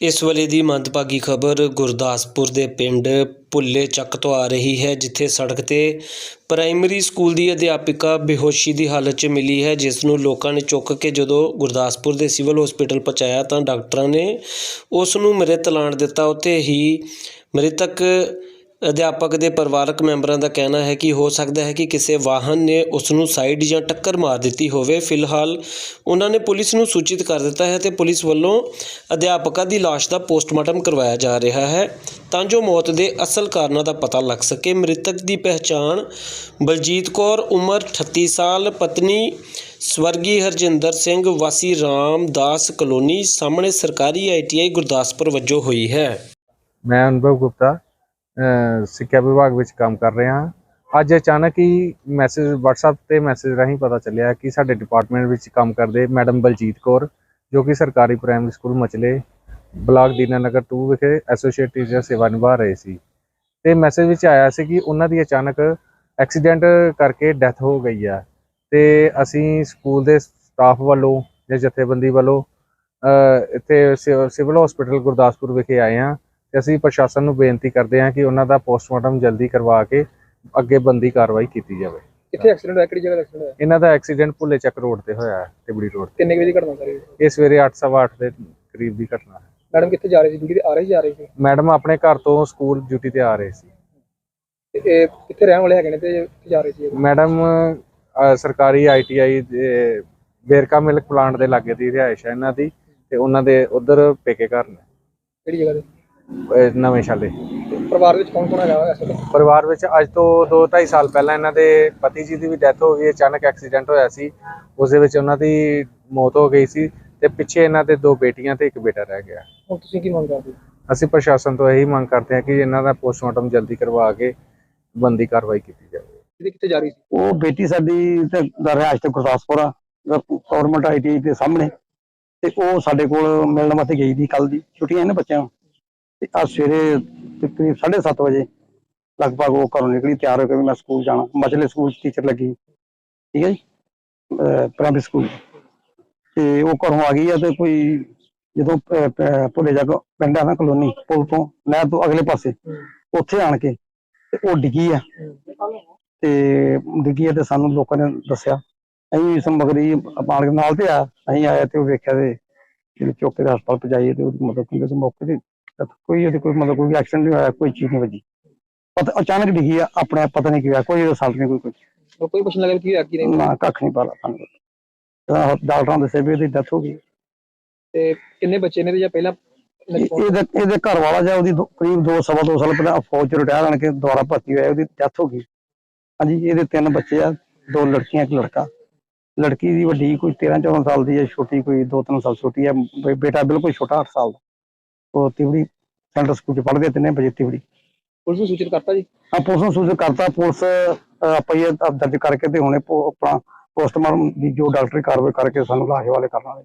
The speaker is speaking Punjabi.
ਇਸ ਵੇਲੇ ਦੀ ਮੰਦਭਾਗੀ ਖਬਰ ਗੁਰਦਾਸਪੁਰ ਦੇ ਪਿੰਡ ਭੁੱਲੇ ਚੱਕ ਤੋਂ ਆ ਰਹੀ ਹੈ, ਜਿੱਥੇ ਸੜਕ ਤੇ ਪ੍ਰਾਇਮਰੀ ਸਕੂਲ ਦੀ ਅਧਿਆਪਿਕਾ ਬੇਹੋਸ਼ੀ ਦੀ ਹਾਲਤ 'ਚ ਮਿਲੀ ਹੈ, ਜਿਸ ਨੂੰ ਲੋਕਾਂ ਨੇ ਚੁੱਕ ਕੇ ਜਦੋਂ ਗੁਰਦਾਸਪੁਰ ਦੇ ਸਿਵਲ ਹਸਪੀਟਲ ਪਹੁੰਚਾਇਆ ਤਾਂ ਡਾਕਟਰਾਂ ਨੇ ਉਸ ਨੂੰ ਮ੍ਰਿਤ ਐਲਾਨ ਦਿੱਤਾ। ਉੱਥੇ ਹੀ ਮ੍ਰਿਤਕ ਅਧਿਆਪਕ ਦੇ ਪਰਿਵਾਰਕ ਮੈਂਬਰਾਂ ਦਾ ਕਹਿਣਾ ਹੈ ਕਿ ਹੋ ਸਕਦਾ ਹੈ ਕਿ ਕਿਸੇ ਵਾਹਨ ਨੇ ਉਸ ਨੂੰ ਸਾਈਡ ਜਾਂ ਟੱਕਰ ਮਾਰ ਦਿੱਤੀ ਹੋਵੇ। ਫਿਲਹਾਲ ਉਹਨਾਂ ਨੇ ਪੁਲਿਸ ਨੂੰ ਸੂਚਿਤ ਕਰ ਦਿੱਤਾ ਹੈ ਤੇ ਪੁਲਿਸ ਵੱਲੋਂ ਅਧਿਆਪਕਾ ਦੀ ਲਾਸ਼ ਦਾ ਪੋਸਟਮਾਰਟਮ ਕਰਵਾਇਆ ਜਾ ਰਿਹਾ ਹੈ। ਤਾਂ ਜੋ ਮੌਤ ਦੇ ਅਸਲ ਕਾਰਨਾਂ ਦਾ ਪਤਾ ਲੱਗ ਸਕੇ। ਮ੍ਰਿਤਕ ਦੀ ਪਹਿਚਾਣ ਬਲਜੀਤ ਕੌਰ, ਉਮਰ 38 ਸਾਲ, ਪਤਨੀ ਸਵਰਗੀ ਹਰਜਿੰਦਰ ਸਿੰਘ, ਵਾਸੀ ਰਾਮਦਾਸ ਕਲੋਨੀ, ਸਾਹਮਣੇ ਸਰਕਾਰੀ ਆਈਟੀਆਈ ਗੁਰਦਾਸਪੁਰ ਵਜੋਂ ਹੋਈ ਹੈ। ਮੈਂ ਅਨੁਭਵ ਗੁਪਤਾ। ਸਿੱਖਿਆ ਵਿਭਾਗ ਵਿੱਚ ਕੰਮ ਕਰ ਰਿਹਾ ਹਾਂ। ਅੱਜ ਅਚਾਨਕ ਹੀ ਮੈਸੇਜ WhatsApp ਤੇ ਮੈਸੇਜ ਰਾਹੀਂ ਪਤਾ ਚੱਲਿਆ ਕਿ ਸਾਡੇ ਡਿਪਾਰਟਮੈਂਟ ਵਿੱਚ ਕੰਮ ਕਰਦੇ ਮੈਡਮ ਬਲਜੀਤ ਕੌਰ, ਜੋ ਕਿ ਸਰਕਾਰੀ primary school Machle, block Dinanagar 2 ਵਿਖੇ ਐਸੋਸੀਏਟ ਟੀਚਰ ਸੇਵਾ ਨਿਭਾ ਰਹੇ ਸੀ। ਤੇ ਮੈਸੇਜ ਵਿੱਚ ਆਇਆ ਸੀ ਕਿ ਉਹਨਾਂ ਦੀ ਅਚਾਨਕ ਐਕਸੀਡੈਂਟ ਕਰਕੇ ਡੈਥ ਹੋ ਗਈ ਆ। ਤੇ ਅਸੀਂ ਸਕੂਲ ਦੇ ਸਟਾਫ ਵੱਲੋਂ ਜਾਂ ਜਥੇਬੰਦੀ ਵੱਲੋਂ ਇੱਥੇ ਸਿ- ਸਿਵਲ ਹਸਪੀਟਲ ਗੁਰਦਾਸਪੁਰ ਵਿਖੇ ਆਏ ਹਾਂ। ਤੇ ਅਸੀਂ ਪ੍ਰਸ਼ਾਸਨ ਨੂੰ ਬੇਨਤੀ ਕਰਦੇ ਹਾਂ ਕਿ ਉਹਨਾਂ ਦਾ ਪੋਸਟਮਾਰਟਮ ਜਲਦੀ ਕਰਵਾ ਕੇ ਅੱਗੇ ਬੰਦੀ ਕਾਰਵਾਈ ਕੀਤੀ ਜਾਵੇ। ਕਿੱਥੇ ਐਕਸੀਡੈਂਟ ਹੋਇਆ? ਕਿਹੜੀ ਜਗ੍ਹਾ ਐਕਸੀਡੈਂਟ ਹੋਇਆ? ਇਹਨਾਂ ਦਾ ਐਕਸੀਡੈਂਟ ਭੁੱਲੇ ਚੱਕ ਰੋਡ ਤੇ ਹੋਇਆ ਹੈ ਤਿਬੜੀ ਰੋਡ ਕਿੰਨੇ ਕੁ ਵਜੇ ਦੀ ਘਟਨਾ ਸਾਰੀ? ਇਹ ਸਵੇਰੇ 8:30 ਦੇ ਕਰੀਬ ਦੀ ਘਟਨਾ ਹੈ। ਮੈਡਮ ਕਿੱਥੇ ਜਾ ਰਹੀ ਸੀ? ਡਿਊਟੀ ਤੇ ਆ ਰਹੀ ਜਾ ਰਹੀ ਸੀ? ਮੈਡਮ ਆਪਣੇ ਘਰ ਤੋਂ ਸਕੂਲ ਡਿਊਟੀ ਤੇ ਆ ਰਹੇ ਸੀ। ਤੇ ਇਹ ਕਿੱਥੇ ਰਹਿਣ ਵਾਲੇ ਹੈਗੇ ਨੇ ਤੇ ਕਿੱਥੇ ਜਾ ਰਹੇ ਸੀ? ਇਹ? ਮੈਡਮ ਅਹ, ਸਰਕਾਰੀ ਆਈਟੀਆਈ ਦੇ ਬੇਰਕਾ ਮਿਲਕ ਪਲਾਂਟ ਦੇ ਲਾਗੇ ਦੀ ਰਿਹਾਇਸ਼ ਹੈ ਇਹਨਾਂ ਦੀ ਤੇ ਉਹਨਾਂ ਦੇ ਉਧਰ ਪੇਕੇ ਘਰ ਨੇ। ਕਿਹੜੀ ਜਗ੍ਹਾ ਤੇ ਅਹ, ਨਵੇਂ ਸ਼ਾਲੇ। ਪਰਿਵਾਰ ਵਿੱਚ ਕੌਣ ਕੌਣ ਹੈਗਾ ਐਸਾ ਪਰਿਵਾਰ ਵਿੱਚ ਅੱਜ ਤੋਂ 2-2.5 ਸਾਲ ਪਹਿਲਾਂ ਇਹਨਾਂ ਦੇ ਪਤੀ ਜੀ ਦੀ ਵੀ ਡੈਥ ਹੋ ਗਈ ਅਚਾਨਕ ਐਕਸੀਡੈਂਟ ਹੋਇਆ ਸੀ। ਉਸ ਦੇ ਵਿੱਚ ਉਹਨਾਂ ਦੀ ਮੌਤ ਹੋ ਗਈ ਸੀ ਤੇ ਪਿੱਛੇ ਇਹਨਾਂ ਦੇ ਦੋ ਬੇਟੀਆਂ ਤੇ ਇੱਕ ਬੇਟਾ ਰਹਿ ਗਿਆ। ਹੁਣ ਤੁਸੀਂ ਕੀ ਮੰਗ ਕਰਦੇ ਹੋ? ਅਸੀਂ ਪ੍ਰਸ਼ਾਸਨ ਤੋਂ ਇਹੀ ਮੰਗ ਕਰਦੇ ਹਾਂ ਕਿ ਇਹਨਾਂ ਦਾ ਪੋਸਟਮਾਰਟਮ ਜਲਦੀ ਕਰਵਾ ਕੇ ਬੰਦੀ ਕਾਰਵਾਈ ਕੀਤੀ ਜਾਵੇ। ਕਿੱਥੇ ਕਿੱਥੇ ਜਾ ਰਹੀ ਸੀ? ਉਹ ਬੇਟੀ ਸਾਡੀ ਤੇ ਦਾ ਰਿਹਾਇਸ਼ ਤੇ ਗੁਰਦਾਸਪੁਰ ਆ ਗਵਰਨਮੈਂਟ ਆਈਟੀ ਦੇ ਸਾਹਮਣੇ। ਤੇ ਉਹ ਸਾਡੇ ਕੋਲ ਮਿਲਣ ਵਾਸਤੇ ਗਈ ਦੀ ਕੱਲ ਦੀ। ਛੁੱਟੀਆਂ ਨੇ ਬੱਚਿਆਂ ਨੂੰ। ਤੇ ਅੱਜ ਸਵੇਰੇ ਤਕਰੀਬ 7:30 ਵਜੇ ਲਗਭਗ ਉਹ ਘਰੋਂ ਨਿਕਲੀ, ਤਿਆਰ ਹੋ ਕੇ ਵੀ ਮੈਂ ਸਕੂਲ ਜਾਣਾ। ਮਚਲੇ ਸਕੂਲ ਟੀਚਰ ਲੱਗੀ। ਠੀਕ ਹੈ ਜੀ? ਪ੍ਰਾਇਮਰੀ ਸਕੂਲ ਤੇ ਉਹ ਘਰੋਂ ਆ ਗਈ ਆ ਤੇ ਕੋਈ ਜਦੋਂ ਭੁੱਲੇ ਜਾ ਪਿੰਡ ਆ ਨਾ ਕਲੋਨੀ, ਪੁਲ ਤੋਂ ਨਹਿਰ ਤੋਂ ਅਗਲੇ ਪਾਸੇ, ਉੱਥੇ ਆਣ ਕੇ ਤੇ ਉਹ ਡਿੱਗੀ ਆ। ਤੇ ਡਿੱਗੀ ਆ ਤੇ ਸਾਨੂੰ ਲੋਕਾਂ ਨੇ ਦੱਸਿਆ, ਅਸੀਂ ਸਮਗਰੀ ਪਾਣ ਨਾਲ ਤੇ ਆ, ਅਸੀਂ ਆਇਆ ਤੇ ਉਹ ਵੇਖਿਆ ਤੇ ਜਿਹੜੇ ਚੁੱਕ ਕੇ ਹਸਪਤਾਲ ਪਹੁੰਚਾਈ ਤੇ ਉਹਦੀ ਮਤਲਬ ਕਿ ਮੌਕੇ ਤੇ death ਕੋਈ ਉਹਦੀ ਕੋਈ ਮਤਲਬ ਕੋਈ ਐਕਸੀਡੈਂਟ ਨਹੀਂ ਹੋਇਆ ਕੋਈ ਚੀਜ਼ ਨਹੀਂ ਵੱਜੀ। ਪਤਾ ਅਚਾਨਕ ਡਿੱਗੀ ਆ ਆਪਣੇ ਆਪ ਪਤਾ ਨਹੀਂ ਕੀ ਹੋਇਆ ਕੋਈ ਰਿਸਲਟ ਨਹੀਂ ਕੋਈ ਕੁਝ ਹੋਰ ਕੋਈ ਪੁੱਛਣ ਲੱਗਾ ਵੀ ਕੀ ਹੋਇਆ ਕੀ ਨਹੀਂ? ਨਾ ਕੱਖ ਨਹੀਂ ਪਤਾ ਸਾਨੂੰ। ਤਾਂ ਡਾਕਟਰਾਂ ਦੇ ਦੱਸਿਆ ਵੀ ਇਹਦੀ ਡੈਥ ਹੋ ਗਈ। ਤੇ ਕਿੰਨੇ ਬੱਚੇ ਨੇ ਤੇ ਜਾਂ ਪਹਿਲਾਂ ਇਹ- ਇਹਦੇ ਇਹਦੇ ਘਰ ਵਾਲਾ ਜਾਂ ਉਹਦੀ ਦੋ- ਕਰੀਬ 2 ਸਵਾ ਦੋ ਸਾਲ ਪਹਿਲਾਂ ਫੌਜ ਚ ਰਿਟਾਇਰ ਆਣ ਕੇ ਦੁਬਾਰਾ ਭਰਤੀ ਹੋਇਆ ਉਹਦੀ ਡੈਥ ਹੋ ਗਈ। ਹਾਂਜੀ ਇਹਦੇ ਤਿੰਨ ਬੱਚੇ ਆ ਦੋ ਲੜਕੀਆਂ ਇੱਕ ਲੜਕਾ। ਲੜਕੀ ਦੀ ਵੱਡੀ ਕੋਈ 13 14 ਸਾਲ ਦੀ ਹੈ ਛੋਟੀ ਕੋਈ 2-3 ਸਾਲ ਛੋਟੀ ਹੈ ਬੇ- ਬੇਟਾ ਬਿਲਕੁਲ ਛੋਟਾ 8 ਸਾਲ ਦਾ। ਤਿਵੜੀ ਸੈਂਟਰ ਸਕੂਲ ਚ ਪੜ੍ਹਦੇ ਤਿੰਨੇ ਵਜੇ ਤਿਵੜੀ। ਪੁਲਿਸ ਨੂੰ ਸੂਚਿਤ ਕਰਤਾ ਜੀ? ਆ ਪੁਲਿਸ ਨੂੰ ਸੂਚਿਤ ਕਰਤਾ। ਪੁਲਿਸ ਪਈਏ ਦਰਜ ਕਰਕੇ ਤੇ ਹੁਣੇ ਆਪਣਾ ਪੋਸਟਮਾਰਟਮ ਦੀ ਜੋ ਡਾਕਟਰੀ ਕਾਰਵਾਈ ਕਰਕੇ ਸਾਨੂੰ ਲਾਸ਼ ਵਾਲੇ ਕਰਨ ਵਾਲੇ